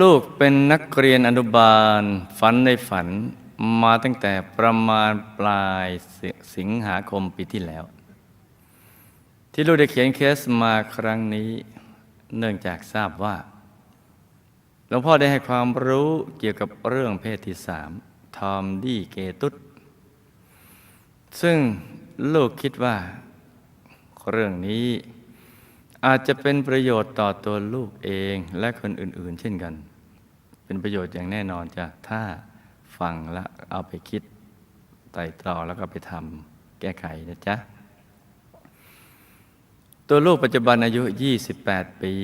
ลูกเป็นนักเรียนอนุบาล ฝันในฝันมาตั้งแต่ประมาณปลายสิสิงหาคมปีที่แล้ว ที่ลูกได้เขียนเคสมาครั้งนี้ เนื่องจากทราบว่าหลวงพ่อได้ให้ความรู้เกี่ยวกับเรื่องเพศที่สามทอมดี้เกตุสซึ่งลูกคิดว่า เรื่องนี้ อาจจะเป็นประโยชน์ต่อตัวลูกเองและคนอื่น ๆ เช่นกัน เป็นประโยชน์อย่างแน่นอนจ้ะถ้าฟังแล้วเอาไปคิดไต่ตรองแล้วก็ไปทำแก้ไขนะจ๊ะ ตัวลูกปัจจุบันอายุ 28 ปี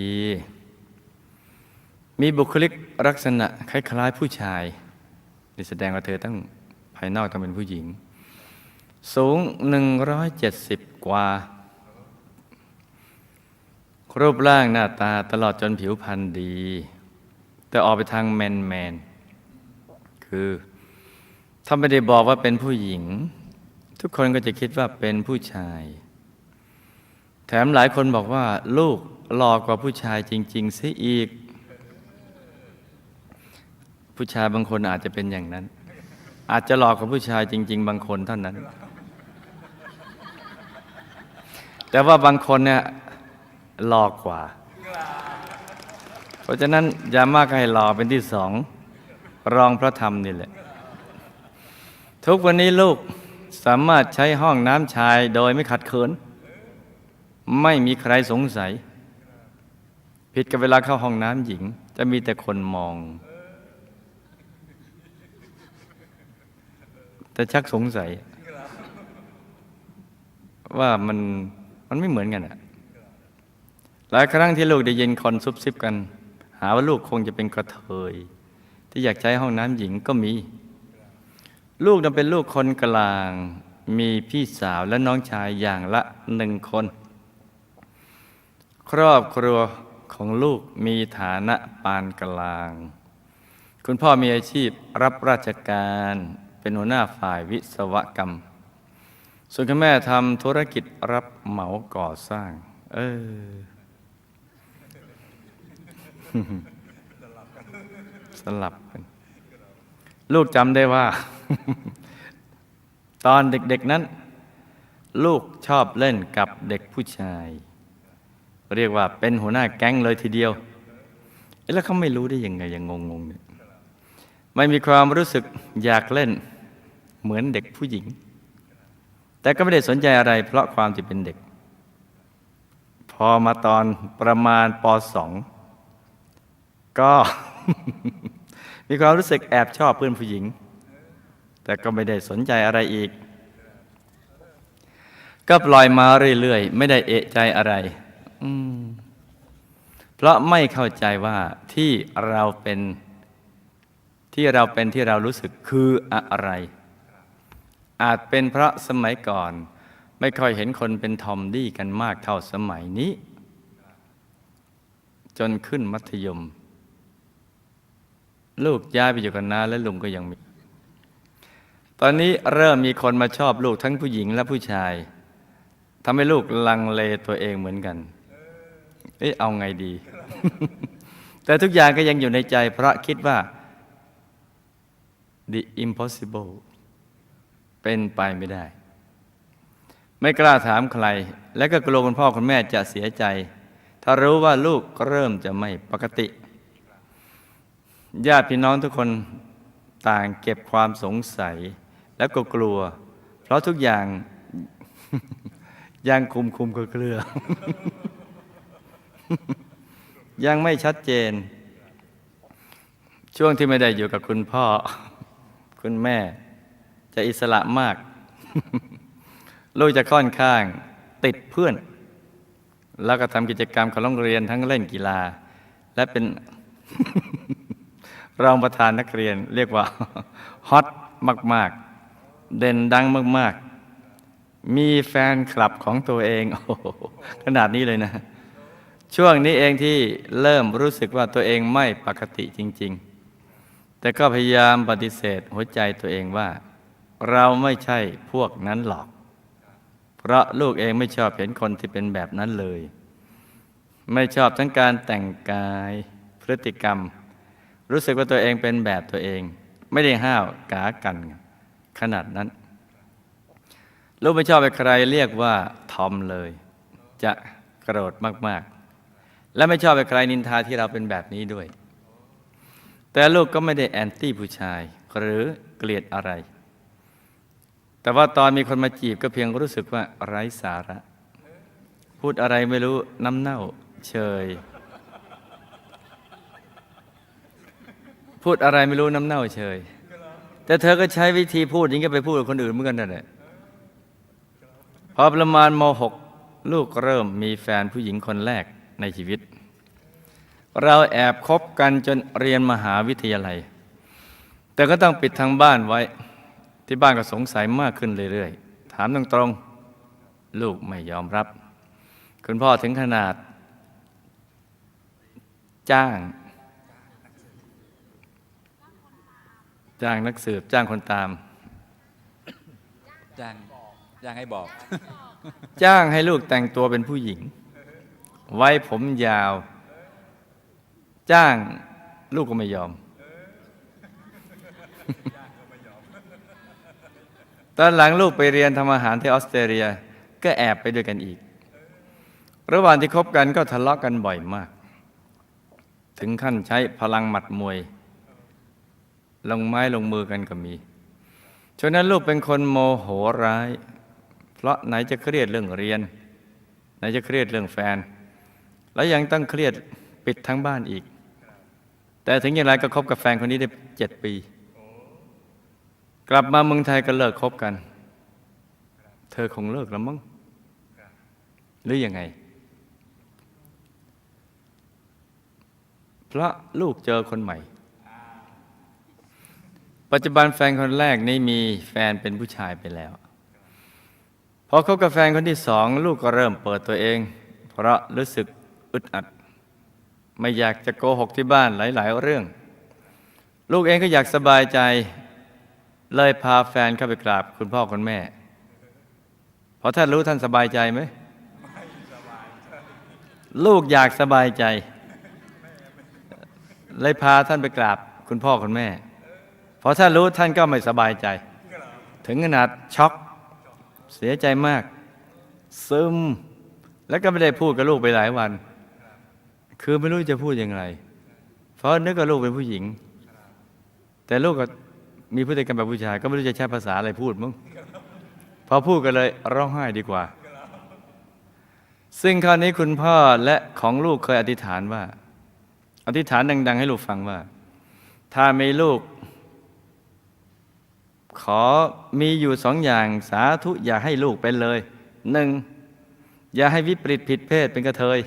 มีบุคลิกลักษณะคล้ายๆผู้ชายนี่แสดงว่าเธอต้องภายนอกต้องเป็นผู้หญิง สูง 170 กว่า รูปร่างหน้าตาตลอดจนผิวพรรณดี แต่ออกไปทางแมนแมน คือถ้าไม่ได้บอกว่าเป็นผู้หญิง ทุกคนก็จะคิดว่าเป็นผู้ชาย แถมหลายคนบอกว่า ลูกหลอกกว่าผู้ชายจริง ๆเสียอีก ผู้ชายบางคนอาจจะเป็นอย่างนั้น อาจจะหลอกกว่าผู้ชายจริง ๆ บางคนเท่านั้น แต่ว่าบางคนเนี่ย หลอกกว่า เพราะฉะนั้นอย่ามากให้หลอเป็นที่สอง รองพระธรรมนี่แหละ ทุกวันนี้ลูกสามารถใช้ห้องน้ำชายโดยไม่ขัดเขิน ไม่มีใครสงสัย ผิดกับเวลาเข้าห้องน้ำหญิง จะมีแต่คนมอง แต่ชักสงสัย ว่ามันมันไม่เหมือนกันอะ หลายครั้งที่ลูกได้ยินคนซุบซิบกัน หาว่าลูกคงจะเป็นกระเทย ที่อยากใช้ห้องน้ำหญิงก็มี ลูกนั้นเป็นลูกคนกลาง มีพี่สาวและน้องชายอย่างละหนึ่งคน ครอบครัวของลูกมีฐานะปานกลาง คุณพ่อมีอาชีพรับราชการเป็นหัวหน้าฝ่ายวิศวกรรม ส่วนคุณแม่ทำธุรกิจรับเหมาก่อสร้าง เออ สลับกัน ลูกจำได้ว่า ตอนเด็กๆนั้น ลูกชอบเล่นกับเด็กผู้ชาย เรียกว่าเป็นหัวหน้าแก๊งเลยทีเดียว แล้วเขาไม่รู้ได้ยังไงยังงงๆเนี่ยไม่มีความรู้สึกอยากเล่นเหมือนเด็กผู้หญิง แต่ก็ไม่ได้สนใจอะไร เพราะความที่เป็นเด็ก พอมาตอนประมาณปสอง ก็ มีความรู้สึกแอบชอบเพื่อนผู้หญิง แต่ก็ไม่ได้สนใจอะไรอีก ก็ปล่อยมาเรื่อยๆ ไม่ได้เอะใจอะไร เพราะไม่เข้าใจว่าที่เราเป็นที่เราเป็นที่เรารู้สึกคืออะไร อาจเป็นเพราะสมัยก่อน ไม่ค่อยเห็นคนเป็นทอมดี้กันมากเท่าสมัยนี้ จนขึ้นมัธยม ลูกย้ายไปอยู่กับน้าและลุงก็ยังมี ตอนนี้เริ่มมีคนมาชอบลูกทั้งผู้หญิงและผู้ชายทำให้ลูกลังเลตัวเองเหมือนกัน เอ๊ะเอาไงดี แต่ทุกอย่างก็ยังอยู่ในใจ เพราะคิดว่า the impossible เป็นไปไม่ได้ ไม่กล้าถามใคร และก็กลัวคุณพ่อคุณแม่จะเสียใจ ถ้ารู้ว่าลูกเริ่มจะไม่ปกติ ญาติพี่น้องทุกคนต่างเก็บความสงสัย แล้วก็กลัว เพราะทุกอย่างยังคุมคุมเครือ ยังไม่ชัดเจน ช่วงที่ไม่ได้อยู่กับคุณพ่อ คุณแม่ จะอิสระมาก ลูกจะค่อนข้างติดเพื่อน แล้วก็ทำกิจกรรมของโรงเรียนทั้งเล่นกีฬา และเป็น รองประธานนักเรียนเรียกว่าฮอตมาก ๆ เด่นดังมาก ๆ มีแฟนคลับของตัวเองโอ้ขนาดนี้เลยนะ ช่วงนี้เองที่เริ่มรู้สึกว่าตัวเองไม่ปกติจริง ๆ แต่ก็พยายามปฏิเสธหัวใจตัวเองว่า เราไม่ใช่พวกนั้นหรอก เพราะลูกเองไม่ชอบเห็นคนที่เป็นแบบนั้นเลย ไม่ชอบทั้งการแต่งกายพฤติกรรม รู้สึกว่าตัวเองเป็นแบบตัวเอง ไม่ได้ห้าวกากัน ขนาดนั้น ลูกไม่ชอบให้ใครเรียกว่าทอมเลย จะโกรธมาก ๆ และไม่ชอบให้ใครนินทาที่เราเป็นแบบนี้ด้วย แต่ลูกก็ไม่ได้แอนตี้ผู้ชาย หรือเกลียดอะไร แต่ว่าตอนมีคนมาจีบก็เพียงรู้สึกว่าไร้สาระ พูดอะไรไม่รู้น้ำเน่าเชย พูดอะไรไม่รู้น้ำเน่าเชยแต่เธอก็ใช้วิธีพูดอย่างนี้ไปพูดกับคนอื่นเหมือนกันนั่นแหละพอประมาณม .6 ลูกเริ่มมีแฟนผู้หญิงคนแรกในชีวิต เราแอบคบกันจนเรียนมหาวิทยาลัย แต่ก็ต้องปิดทางบ้านไว้ ที่บ้านก็สงสัยมากขึ้นเรื่อยๆ ถามตรงๆ ลูกไม่ยอมรับ คุณพ่อถึงขนาด จ้าง จ้างนักสืบจ้างคนตาม จ้างจ้างให้บอก จ้างให้ลูกแต่งตัวเป็นผู้หญิง ไว้ผมยาว จ้างลูกก็ไม่ยอม ตอนหลังลูกไปเรียนทำอาหารที่ออสเตรเลีย ก็แอบไปด้วยกันอีก ระหว่างที่คบกันก็ทะเลาะกันบ่อยมาก ถึงขั้นใช้พลังหมัดมวย ลงไม้ลงมือกันก็มีฉะนั้นลูกเป็นคนโมโหร้าย เพราะไหนจะเครียดเรื่องเรียน ไหนจะเครียดเรื่องแฟน แล้วยังต้องเครียดปิดทั้งบ้านอีก แต่ถึงอย่างไรก็คบกับแฟนคนนี้ได้เจ็ดปี กลับมาเมืองไทยก็เลิกคบกัน เธอคงเลิกแล้วมั้งหรืออยังไง เพราะลูกเจอคนใหม่ ปัจจุบันแฟนคนแรกนี่มีแฟนเป็นผู้ชายไปแล้วพอคบกับแฟนคนที่สองลูกก็เริ่มเปิดตัวเอง เพราะรู้สึกอึดอัด ไม่อยากจะโกหกที่บ้านหลาย ๆ เรื่อง ลูกเองก็อยากสบายใจ เลยพาแฟนเข้าไปกราบคุณพ่อคุณแม่เพราะท่านรู้ท่านสบายใจไหมลูกอยากสบายใจ เลยพาท่านไปกราบคุณพ่อคุณแม่ พอท่านรู้ท่านก็ไม่สบายใจ ถึงขนาดช็อกเสียใจมาก ซึม แล้วก็ไม่ได้พูดกับลูกไปหลายวัน คือไม่รู้จะพูดยังไงเพราะนึกว่าลูกเป็นผู้หญิง แต่ลูกก็มีพฤติกรรมแบบผู้ชาย ก็ไม่รู้จะใช้ภาษาอะไรพูดมั้งพอพูดกันเลยร้องไห้ดีกว่า ซึ่งคราวนี้คุณพ่อและของลูกเคยอธิษฐานว่า อธิษฐานดัง ๆ ให้ลูกฟังว่า ถ้ามีลูก ขอมีอยู่สองอย่างสาธุอย่าให้ลูกเป็นเลยหนึ่งอย่าให้วิปริตผิดเพศเป็นกระเทย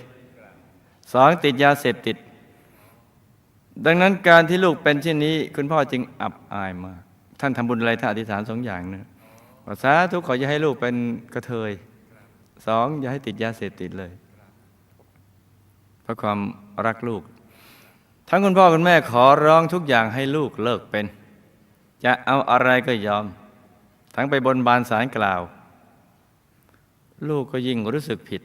สองติดยาเสพติด ดังนั้นการที่ลูกเป็นเช่นนี้ คุณพ่อจึงอับอายมาก ท่านทำบุญอะไรท่านอธิษฐานสองอย่างนะว่าสาธุขออย่าให้ลูกเป็นกระเทยสองอย่าให้ติดยาเสพติดเลย เพราะความรักลูก ทั้งคุณพ่อคุณแม่ขอร้องทุกอย่างให้ลูกเลิกเป็น จะเอาอะไรก็ยอม ทั้งไปบนบานสารกล่าว ลูกก็ยิ่งรู้สึกผิด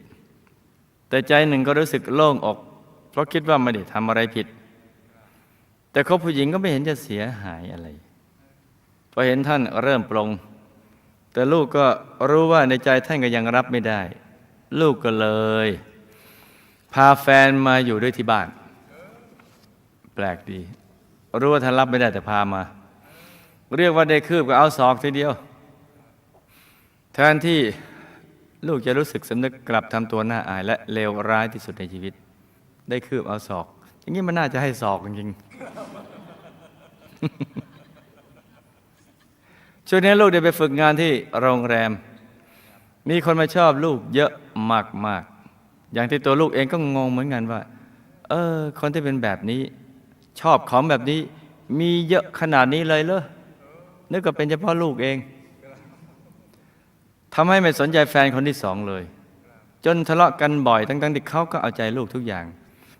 แต่ใจหนึ่งก็รู้สึกโล่งอก เพราะคิดว่าไม่ได้ทำอะไรผิด แต่คบผู้หญิงก็ไม่เห็นจะเสียหายอะไรพอเห็นท่านเริ่มปรงแต่ลูกก็รู้ว่าในใจท่านก็ยังรับไม่ได้ ลูกก็เลย พาแฟนมาอยู่ด้วยที่บ้าน แปลกดี รู้ว่าท่านรับไม่ได้แต่พามา เรียกว่าได้คืบก็เอาศอกทีเดียว แทนที่ลูกจะรู้สึกสำนึกกลับทำตัวหน้าอายและเลวร้ายที่สุดในชีวิต ได้คืบเอาศอก อย่างนี้มันน่าจะให้ศอกจริงช่วงนี้ลูกได้ไปฝึกงานที่โรงแรม มีคนมาชอบลูกเยอะมากๆอย่างที่ตัวลูกเองก็งงเหมือนกันว่า เออ คนที่เป็นแบบนี้ ชอบของแบบนี้ มีเยอะขนาดนี้เลยเหรอ นึกว่าเป็นเฉพาะลูกเองทำให้ไม่สนใจแฟนคนที่สองเลย จนทะเลาะกันบ่อยทั้งๆที่เขาก็เอาใจลูกทุกอย่าง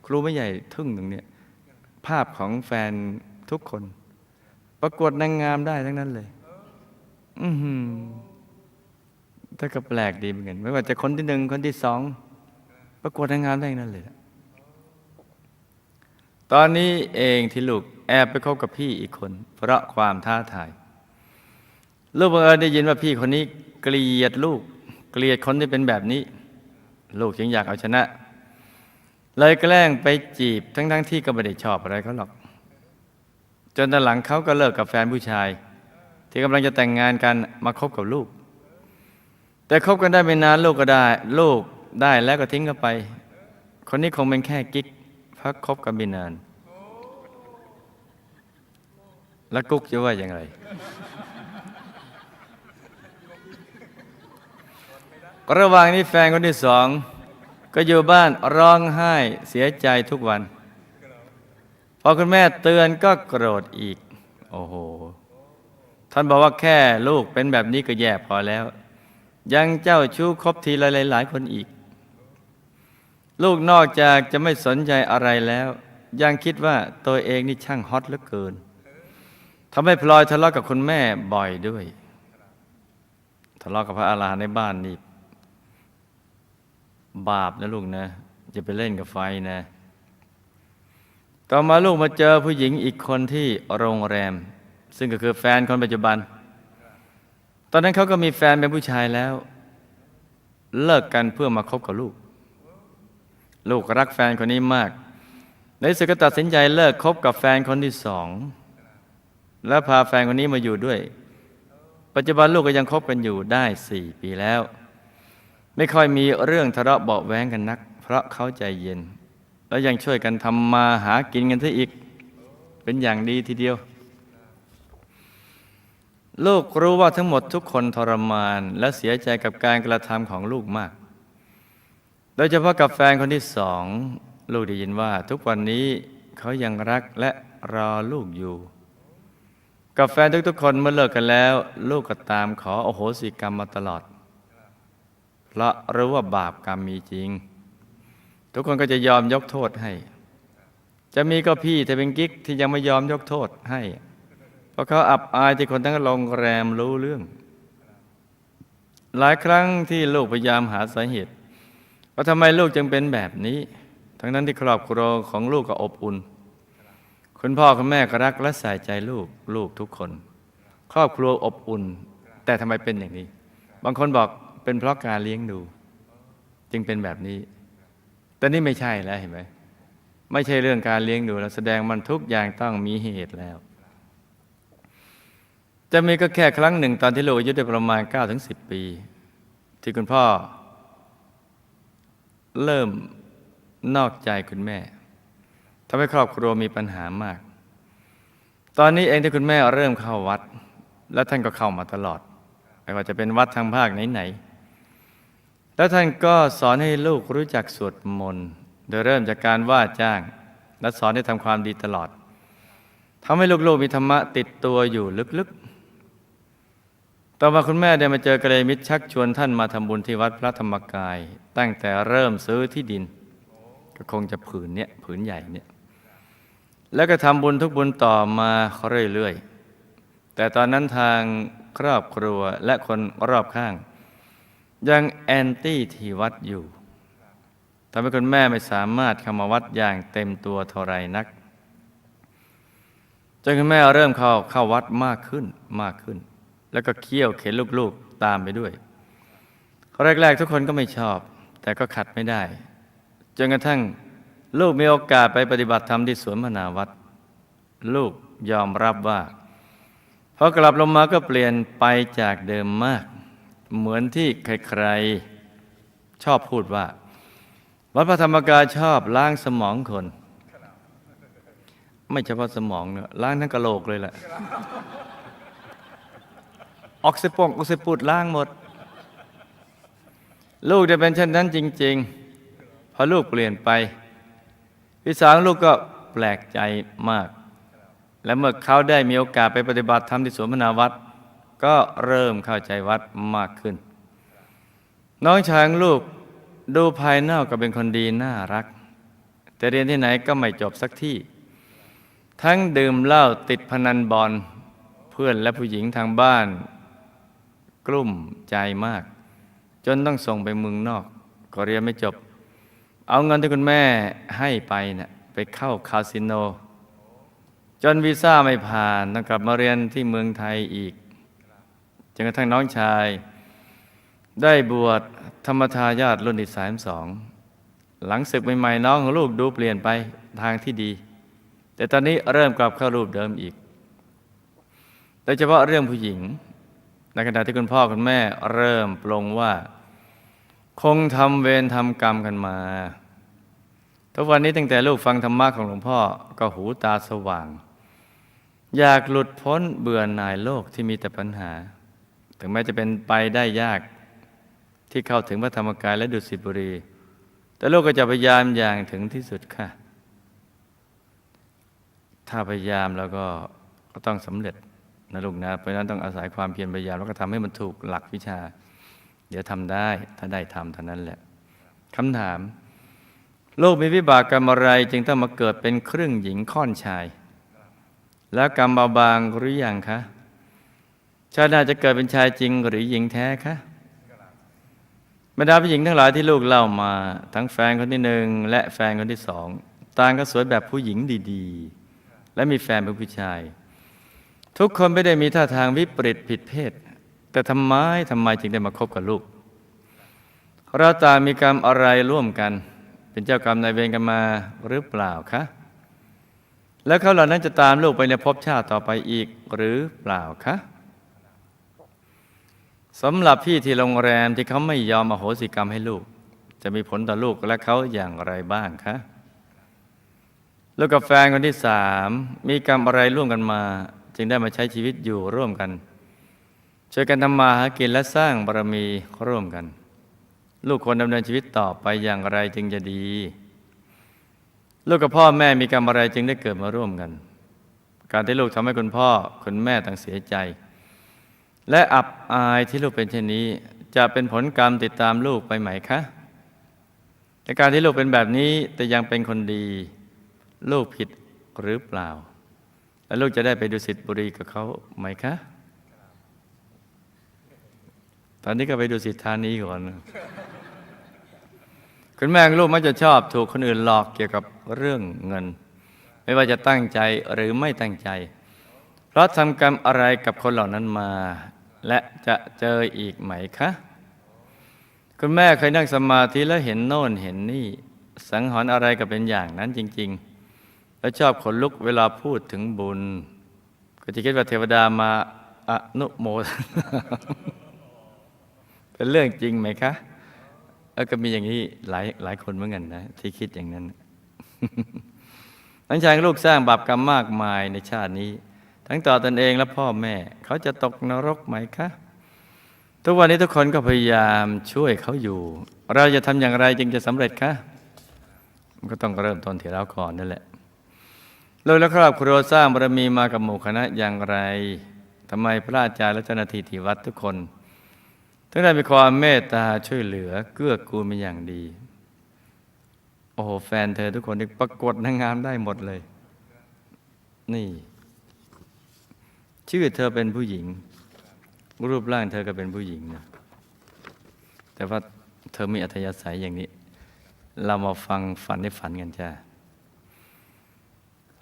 ครูไม่ใหญ่ทึ่งตรงเนี้ยภาพของแฟนทุกคน ประกวดนางงามได้ทั้งนั้นเลย อือหือถ้าก็แปลกดีเหมือนกันไม่ว่าจะคนที่หนึ่งคนที่สองประกวดนางงามได้ทั้งนั้นเลย ตอนนี้เองที่ลูกแอบไปคบกับพี่อีกคน เพราะความท้าทาย ลูกบังเอิญได้ยินว่าพี่คนนี้เกลียดลูก เกลียดคนที่เป็นแบบนี้ ลูกจึงอยากเอาชนะ เลยแกล้งไปจีบทั้งๆที่ก็ไม่ได้ชอบอะไรเขาหรอก จนตอนหลังเขาก็เลิกกับแฟนผู้ชาย ที่กำลังจะแต่งงานกันมาคบกับลูก แต่คบกันได้ไม่นานลูกก็ได้ ลูกได้แล้วก็ทิ้งกันไป คนนี้คงเป็นแค่กิ๊กพักคบกันไม่นาน แล้วกุ๊กจะว่าอย่างไร ระหว่างนี้แฟนคนที่สอง ก็อยู่บ้านร้องไห้เสียใจทุกวัน พอคุณแม่เตือนก็โกรธอีก โอ้โห ท่านบอกว่าแค่ลูกเป็นแบบนี้ก็แย่พอแล้ว ยังเจ้าชู้คบทีละหลายๆคนอีก ลูกนอกจากจะไม่สนใจอะไรแล้ว ยังคิดว่าตัวเองนี่ช่างฮอตเหลือเกินทำให้พลอยทะเลาะกับคุณแม่บ่อยด้วยทะเลาะกับพระอาลาในบ้านนี่ บาปนะลูกนะจะไปเล่นกับไฟนะ ต่อมาลูกมาเจอผู้หญิงอีกคนที่โรงแรม ซึ่งก็คือแฟนคนปัจจุบัน ตอนนั้นเขาก็มีแฟนเป็นผู้ชายแล้ว เลิกกันเพื่อมาคบกับลูก ลูกรักแฟนคนนี้มาก ในที่สุดก็ตัดสินใจเลิกคบกับแฟนคนที่สองแล้วพาแฟนคนนี้มาอยู่ด้วย ปัจจุบันลูกก็ยังคบกันอยู่ได้สี่ปีแล้ว ไม่ค่อยมีเรื่องทะเลาะเบาแว้งกันนัก เพราะเขาใจเย็น แล้วยังช่วยกันทำมาหากินกันซะอีก เป็นอย่างดีทีเดียว ลูกรู้ว่าทั้งหมดทุกคนทรมาน และเสียใจกับการกระทำของลูกมาก โดยเฉพาะกับแฟนคนที่สอง ลูกได้ยินว่า ทุกวันนี้เขายังรักและรอลูกอยู่ กับแฟนทุกๆคนเมื่อเลิกกันแล้ว ลูกก็ตามขอโอโหสิกรรมมาตลอด เพราะรู้ว่าบาปกรรมมีจริง ทุกคนก็จะยอมยกโทษให้ จะมีก็พี่แต่เป็นกิ๊กที่ยังไม่ยอมยกโทษให้ เพราะเขาอับอายที่คนทั้งโรงแรมรู้เรื่อง หลายครั้งที่ลูกพยายามหาสาเหตุว่าทำไมลูกจึงเป็นแบบนี้ ทั้งนั้นที่ครอบครัวของลูกก็อบอุ่น คุณพ่อคุณแม่ก็รักและใส่ใจลูกลูกทุกคน ครอบครัวอบอุ่น แต่ทำไมเป็นอย่างนี้ บางคนบอก เป็นเพราะการเลี้ยงดู จึงเป็นแบบนี้ แต่นี่ไม่ใช่แล้วเห็นไหมไม่ใช่เรื่องการเลี้ยงดูแล้วแสดงมันทุกอย่างต้องมีเหตุแล้ว จะมีก็แค่ครั้งหนึ่งตอนที่ลูกอายุได้ประมาณ9ถึง10 ปี ที่คุณพ่อ เริ่มนอกใจคุณแม่ทำให้ครอบครัวมีปัญหามาก ตอนนี้เองที่คุณแม่เริ่มเข้าวัด และท่านก็เข้ามาตลอด ไม่ว่าจะเป็นวัดทางภาคไหนๆ แล้วท่านก็สอนให้ลูกรู้จักสวดมนต์ โดยเริ่มจากการว่าจ้าง และสอนให้ทำความดีตลอดทำให้ลูกๆมีธรรมะติดตัวอยู่ลึกๆ ต่อมาคุณแม่ได้มาเจอกระเลยมิตรชักชวนท่านมาทำบุญที่วัดพระธรรมกาย ตั้งแต่เริ่มซื้อที่ดิน ก็คงจะผืนเนี้ยผืนใหญ่เนี่ยแล้วก็ทำบุญทุกบุญต่อมาเรื่อยๆ แต่ตอนนั้นทางครอบครัวและคนรอบข้าง ยังแอนตี้ที่วัดอยู่ทำให้คุณแม่ไม่สามารถเข้ามาวัดอย่างเต็มตัวเท่าไรนักจนคุณแม่เริ่มเข้าเข้าวัดมากขึ้นมากขึ้น แล้วก็เคี่ยวเข็นลูกๆตามไปด้วยแรกๆทุกคนก็ไม่ชอบ แต่ก็ขัดไม่ได้จนกระทั่งลูกมีโอกาสไปปฏิบัติธรรมที่สวนมนาวัดลูกยอมรับว่าพอกลับลงมาก็เปลี่ยนไปจากเดิมมาก เหมือนที่ใครๆชอบพูดว่า วัดพระธรรมกายชอบล้างสมองคน ไม่เฉพาะสมองเนอะล้างทั้งกะโหลกเลยแหละออกซิปงออกซิปุดล้างหมด ลูกจะเป็นเช่นนั้นจริง ๆ พอลูกเปลี่ยนไปพี่สาวลูกก็แปลกใจมาก และเมื่อเขาได้มีโอกาสไปปฏิบัติธรรมที่สวนมนาวัด ก็เริ่มเข้าใจวัดมากขึ้น น้องชายของลูกดูภายนอกก็เป็นคนดีน่ารัก แต่เรียนที่ไหนก็ไม่จบสักที่ ทั้งดื่มเหล้าติดพนันบอลเพื่อนและผู้หญิงทางบ้าน กลุ่มใจมาก จนต้องส่งไปเมืองนอก ก็เรียนไม่จบ เอาเงินที่คุณแม่ให้ไปนะ่ะไปเข้าคาสิโน จนวีซ่าไม่ผ่านต้องกลับมาเรียนที่เมืองไทยอีก นกระทั่งน้องชาย ได้บวชธรรมทายาทรุ่นที่สามสองหลังศึกใหม่ๆน้องของลูกดูเปลี่ยนไปทางที่ดี แต่ตอนนี้เริ่มกลับเข้ารูปเดิมอีกโดยเฉพาะเรื่องผู้หญิง ในขณะที่คุณพ่อคุณแม่เริ่มปลงว่า คงทำเวรทำกรรมกันมา ทุกวันนี้ตั้งแต่ลูกฟังธรรมะของหลวงพ่อก็หูตาสว่าง อยากหลุดพ้นเบื่อหน่ายโลกที่มีแต่ปัญหา ถึงแม้จะเป็นไปได้ยากที่เข้าถึงพระธรรมกายและดุสิตบุรี แต่ลูกก็จะพยายามอย่างถึงที่สุดค่ะ ถ้าพยายามแล้วก็ก็ต้องสำเร็จนะลูกนะเพราะฉะนั้นต้องอาศัยความเพียรพยายามแล้วก็ทำให้มันถูกหลักวิชา เดี๋ยวทำได้ถ้าได้ทำเท่านั้นแหละคำถาม โลกมีวิบากกรรมอะไรจึงต้องมาเกิดเป็นครึ่งหญิงค่อนชาย แล้วกรรมเบาบางหรือยังคะ ชาติหน้าจะเกิดเป็นชายจริงหรือหญิงแท้คะบรรดาผู้หญิงทั้งหลายที่ลูกเล่ามา ทั้งแฟนคนที่หนึ่งและแฟนคนที่สอง ต่างก็สวยแบบผู้หญิงดีๆ และมีแฟนเป็นผู้ชาย ทุกคนไม่ได้มีท่าทางวิปริตผิดเพศ แต่ทำไมทำไมจึงได้มาคบกับลูก เราต่างมีกรรมอะไรร่วมกัน เป็นเจ้ากรรมนายเวรกันมาหรือเปล่าคะ แล้วเขาเหล่านั้นจะตามลูกไปในภพชาติต่อไปอีกหรือเปล่าคะ สำหรับพี่ที่โรงแรมที่เขาไม่ยอมอโหสิกรรมให้ลูก จะมีผลต่อลูกและเขาอย่างไรบ้างคะลูกกับแฟนคนที่สามมีกรรมอะไรร่วมกันมา จึงได้มาใช้ชีวิตอยู่ร่วมกันช่วยกันทำมาหากินและสร้างบารมีร่วมกัน ลูกควรดำเนินชีวิตต่อไปอย่างไรจึงจะดี ลูกกับพ่อแม่มีกรรมอะไรจึงได้เกิดมาร่วมกัน การที่ลูกทำให้คุณพ่อคุณแม่ต่างเสียใจ และอับอายที่ลูกเป็นเช่นนี้ จะเป็นผลกรรมติดตามลูกไปไหมคะแต่การที่ลูกเป็นแบบนี้แต่ยังเป็นคนดี ลูกผิดหรือเปล่า และลูกจะได้ไปดูสิทธิบุรีกับเขาไหมคะ ตอนนี้ก็ไปดูสิทธานีก่อน คุณแม่งลูกมักจะชอบถูกคนอื่นหลอกเกี่ยวกับเรื่องเงิน ไม่ว่าจะตั้งใจหรือไม่ตั้งใจ เพราะทำกรรมอะไรกับคนเหล่านั้นมา และจะเจออีกไหมคะ คุณแม่เคยนั่งสมาธิแล้วเห็นโน่นเห็นนี่ สังหรณ์อะไรก็เป็นอย่างนั้นจริง ๆ และชอบขนลุกเวลาพูดถึงบุญ ก็จะคิดว่าเทวดามาอนุโมทนาเป็นเรื่องจริงไหมคะเออก็มีอย่างนี้หลายหลายคนเหมือนกันนะที่คิดอย่างนั้นทั้งชายลูกสร้างบาปกรรมมากมายในชาตินี้ ทั้งต่อตนเองและพ่อแม่ เขาจะตกนรกไหมคะ ทุกวันนี้ทุกคนก็พยายามช่วยเขาอยู่ เราจะทำอย่างไรจึงจะสำเร็จคะมันก็ต้องเริ่มต้นที่เราก่อนนั่นแหละลูกและครอบครัวสร้างบารมีมากับหมู่คณะอย่างไรทำไมพระอาจารย์และเจ้าหน้าที่ที่วัดทุกคนถึงได้มีความเมตตาช่วยเหลือเกื้อกูลเป็นอย่างดี โอ้โหแฟนเธอทุกคนนี่ประกวดนางงามได้หมดเลย นี่ ชื่อเธอเป็นผู้หญิง รูปร่างเธอก็เป็นผู้หญิงนะแต่ว่าเธอมีอัธยาศัยอย่างนี้ เรามาฟังฝันในฝันกันจ้า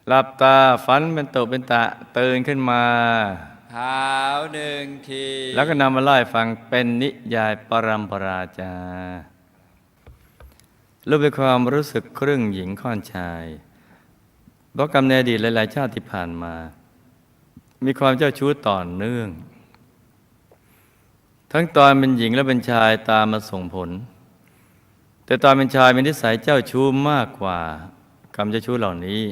หลับตาฝันเป็นตุเป็นตะตื่นขึ้นมาเท้าหนึ่งที แล้วก็นำมาเล่าให้ฟังเป็นนิยายปรัมปราจารูปเป็นความรู้สึกครึ่งหญิงค่อนชายเพราะกรรมในอดีตหลาย ๆ ชาติที่ผ่านมา มีความเจ้าชู้ต่อเนื่อง ทั้งตอนเป็นหญิงและเป็นชายตามมาส่งผล แต่ตอนเป็นชายมีนิสัยเจ้าชู้มากกว่า กรรมเจ้าชู้เหล่านี้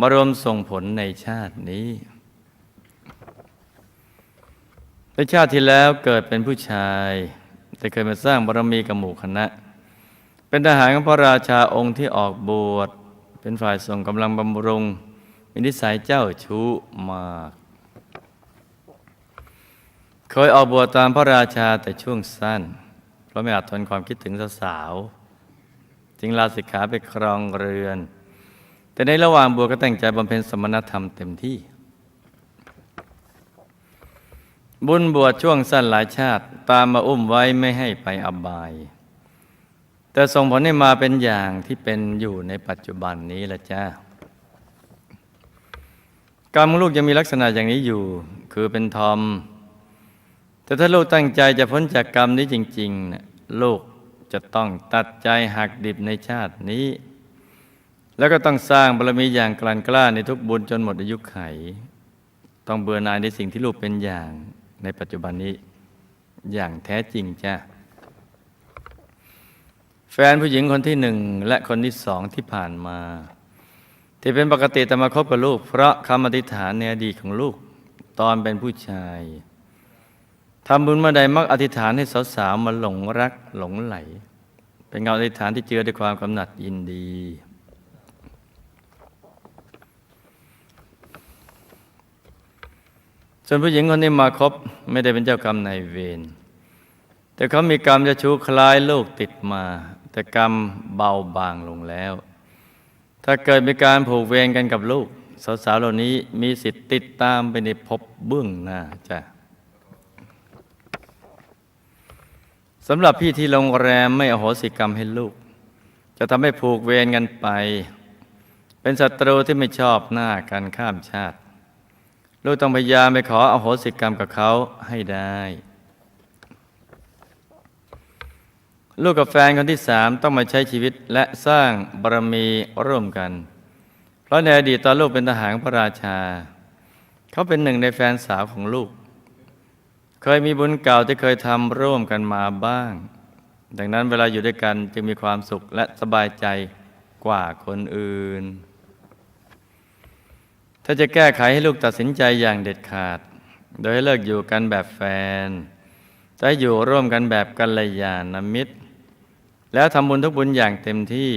มารวมส่งผลในชาตินี้ในชาติที่แล้วเกิดเป็นผู้ชาย แต่เคยมาสร้างบารมีกับหมู่คณะ เป็นทหารของพระราชาองค์ที่ออกบวชเป็นฝ่ายส่งกำลังบำรุงมีนิสัยเจ้าชู้มาก เคยออกบวชตามพระราชาแต่ช่วงสั้น เพราะไม่อาจทนความคิดถึงสาวๆจึงลาสิกขาไปครองเรือน แต่ในระหว่างบวชก็แต่งใจบำเพ็ญสมณธรรมเต็มที่ บุญบวชช่วงสั้นหลายชาติตามมาอุ้มไว้ไม่ให้ไปอบาย แต่ส่งผลให้มาเป็นอย่างที่เป็นอยู่ในปัจจุบันนี้ละจ้ากรรมของลูกยังมีลักษณะอย่างนี้อยู่ คือเป็นทอม แต่ถ้าลูกตั้งใจจะพ้นจากกรรมนี้จริงๆเนี่ยลูกจะต้องตัดใจหักดิบในชาตินี้ แล้วก็ต้องสร้างบารมีอย่างกลั่นกล้าในทุกบุญจนหมดอายุไข ต้องเบื่อหน่ายในสิ่งที่ลูกเป็นอย่างในปัจจุบันนี้อย่างแท้จริงจ้ะแฟนผู้หญิงคนที่หนึ่งและคนที่สองที่ผ่านมา ที่เป็นปกติแต่มาคบกับลูก เพราะคำอธิษฐานในอดีตของลูกตอนเป็นผู้ชาย ทำบุญเมื่อใดมักอธิษฐานให้สาวๆมาหลงรักหลงไหล เป็นเงาอธิษฐานที่เจือด้วยความกำหนัดยินดี ส่วนผู้หญิงคนนี้มาคบไม่ได้เป็นเจ้ากรรมนายเวรแต่เขามีกรรมจะชูคล้ายลูกติดมา แต่กรรมเบาบางลงแล้ว ถ้าเกิดมีการผูกเวรกันกับลูก สาวๆเหล่านี้มีสิทธิ์ติดตามไปในภพเบื้องหน้าจ้ะ สำหรับพี่ที่โรงแรมไม่อโหสิกรรมให้ลูก จะทำให้ผูกเวรกันไป เป็นศัตรูที่ไม่ชอบหน้ากันข้ามชาติ ลูกต้องพยายามไปขออโหสิกรรมกับเขาให้ได้ ลูกกับแฟนคนที่สามต้องมาใช้ชีวิตและสร้างบารมีร่วมกัน เพราะในอดีตตอนลูกเป็นทหารพระราชา เขาเป็นหนึ่งในแฟนสาวของลูก เคยมีบุญเก่าที่เคยทำร่วมกันมาบ้าง ดังนั้นเวลาอยู่ด้วยกันจึงมีความสุขและสบายใจกว่าคนอื่น ถ้าจะแก้ไขให้ลูกตัดสินใจอย่างเด็ดขาด โดยให้เลิกอยู่กันแบบแฟนแต่อยู่ร่วมกันแบบกัลยาณมิตร แล้วทำบุญทุกบุญอย่างเต็มที่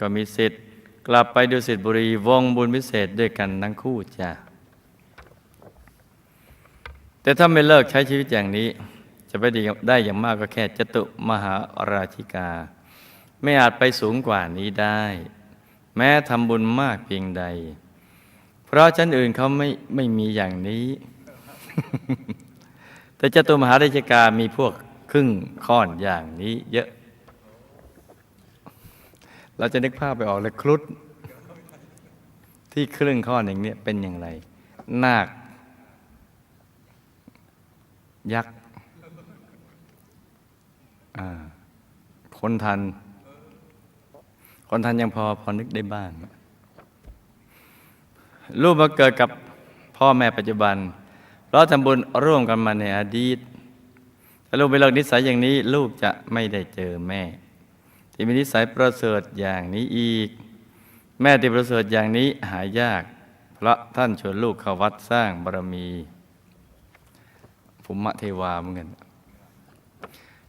ก็มีสิทธิ์ กลับไปดูสิทธิบุรีวงบุญพิเศษด้วยกันทั้งคู่จ้ะ แต่ถ้าไม่เลิกใช้ชีวิตอย่างนี้ จะไปดีได้อย่างมากก็แค่จตุมหาราชิกา ไม่อาจไปสูงกว่านี้ได้ แม้ทำบุญมากเพียงใด เพราะชั้นอื่นเขาไม่ไม่มีอย่างนี้ แต่จตุมหาราชิกามีพวกครึ่งค่อนอย่างนี้เยอะ เราจะนึกภาพไปออกเลยครุฑที่ครึ่งข้อนอย่างนี้เป็นอย่างไร นาค ยักษ์คนทัน คนทันยังพอพอนึกได้บ้าง ลูกมาเกิดกับพ่อแม่ปัจจุบัน เพราะทำบุญร่วมกันมาในอดีตถ้าลูกไปเลิกนิสัยอย่างนี้ ลูกจะไม่ได้เจอแม่ ที่มีนิสัยประเสริฐอย่างนี้อีก แม่ที่ประเสริฐอย่างนี้หายาก เพราะท่านชวนลูกเข้าวัดสร้างบารมี ภูมิเทวาเหมือนกัน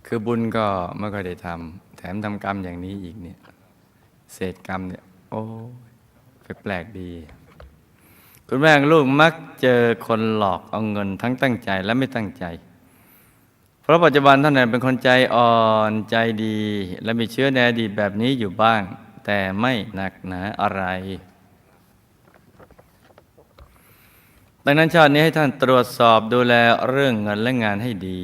คือบุญก็ไม่ค่อยได้ทำแถมทำกรรมอย่างนี้อีกเนี่ย เศษกรรมเนี่ย โอ้แปลกๆดี คุณแม่ลูกมักเจอคนหลอกเอาเงินทั้งตั้งใจและไม่ตั้งใจ เพราะปัจจุบันท่านนั้นเป็นคนใจอ่อนใจดี และมีเชื้อในอดีตแบบนี้อยู่บ้าง แต่ไม่หนักหนาอะไร ดังนั้นชาตินี้ให้ท่านตรวจสอบดูแลเรื่องเงินและงานให้ดี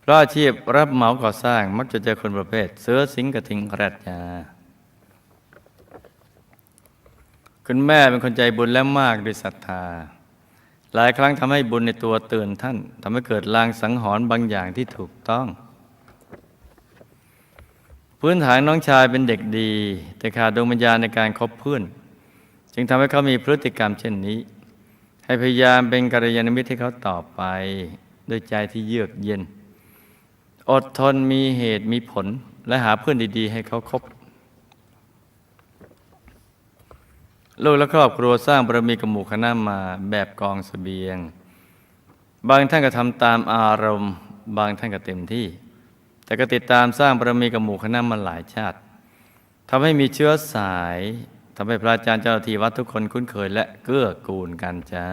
เพราะอาชีพรับเหมาก่อสร้างมักจะเจอคนประเภท เสือสิงกระทิงแรดยา คุณแม่เป็นคนใจบุญและมากด้วยศรัทธา หลายครั้งทำให้บุญในตัวเตือนท่านทำให้เกิดลางสังหรณ์บางอย่างที่ถูกต้อง พื้นฐานน้องชายเป็นเด็กดี แต่ขาดดวงวิญญาณในการคบเพื่อน จึงทำให้เขามีพฤติกรรมเช่นนี้ ให้พยายามเป็นกัลยาณมิตรให้เขาต่อไป ด้วยใจที่เยือกเย็น อดทนมีเหตุมีผล และหาเพื่อนดี ๆ ให้เขาคบลูกและครอบครัวสร้างบารมีกับหมู่คณะมาแบบกองสเสบียง บางท่านก็ทำตามอารมณ์ บางท่านก็เต็มที่ แต่ก็ติดตามสร้างบารมีกับหมู่คณะมาหลายชาติทำให้มีเชื้อสาย ทำให้พระอาจารย์เจ้าหน้าที่วัดทุกคนคุ้นเคยและเกื้อกูลกันจ้า